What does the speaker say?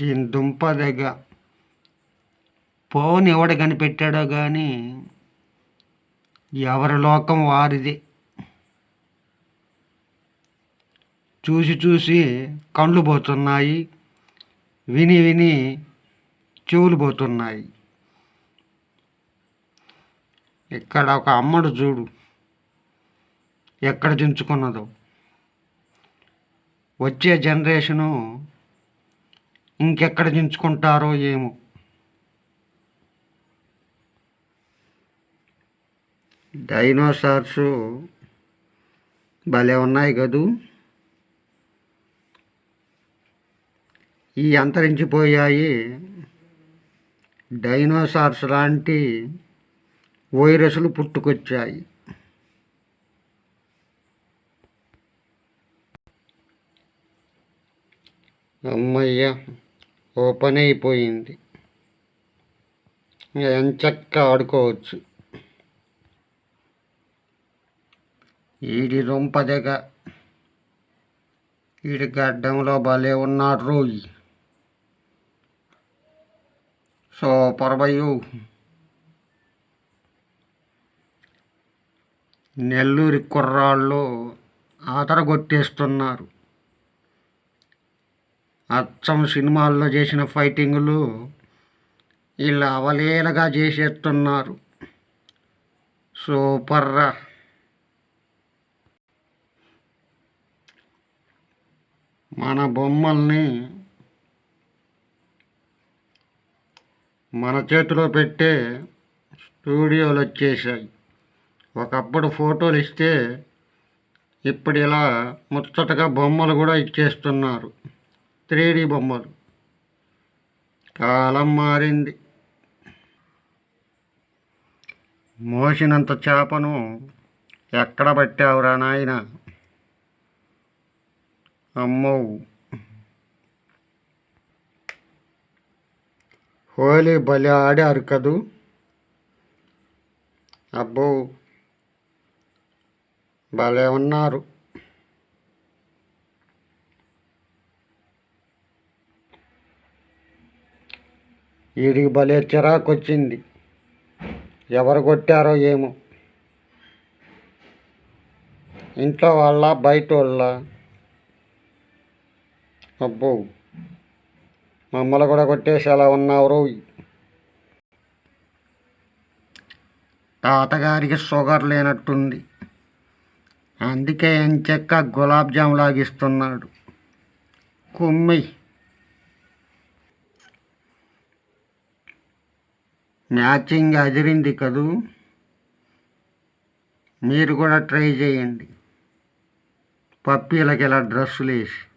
దీని దుంప దగ్గ ఫోన్ ఎవడు కనిపెట్టాడో కానీ ఎవరి లోకం వారిది. చూసి చూసి కళ్ళు పోతున్నాయి. విని విని చెవులు పోతున్నాయి. ఇక్కడ ఒక అమ్మడు చూడు. ఎక్కడ దించుకున్నదో వచ్చే జనరేషను ఇంకెక్కడ దించుకుంటారో ఏమో. డైనోసార్స్ భలే ఉన్నాయి కదూ. ఈ అంతరించిపోయాయి డైనోసార్స్ లాంటి వైరస్లు పుట్టుకొచ్చాయి. అమ్మయ్య! ఓపెన్ అయిపోయింది ఎంచక్క ఆడుకోవచ్చు. ఈడి రొంపదెగ. ఈడి గడ్డంలో భలే ఉన్నాడు రోయ్. సూపర్ బయ్యు నెల్లూరి కుర్రాళ్ళు ఆతర కొట్టేస్తున్నారు అచ్చం సినిమాల్లో చేసిన ఫైటింగులు వీళ్ళు అవలేలగా చేసేస్తున్నారు. సూపర్రా మన బొమ్మల్ని మన చేతిలో పెట్టే స్టూడియోలు వచ్చేసాయి ఒకప్పుడు ఫోటోలు ఇస్తే ఇప్పుడు ఇలా ముచ్చటగా బొమ్మలు కూడా ఇచ్చేస్తున్నారు. త్రీడీ బొమ్మలు. కాలం మారింది. మోసినంత చేపను ఎక్కడ పట్టావురా నాయన? అమ్మో. హోలీ భలే ఆడారు కదూ? అబ్బో భలే ఉన్నారు. వీడికి భలే చిరాకు వచ్చింది ఎవరు కొట్టారో ఏమో. ఇంట్లో వాళ్ళ బయట వాళ్ళ అబ్బో మమ్మల్ని కూడా కొట్టేసి ఎలా ఉన్నావు తాతగారికి షుగర్ లేనట్టుంది. అందుకే ఎంచెక్క గులాబ్ జామ్ లాగిస్తున్నాడు. కుమ్మి. మ్యాచింగ్ అదిరింది కదూ? మీరు కూడా ట్రై చేయండి. పప్పీలకి ఇలా డ్రెస్సులు వేసి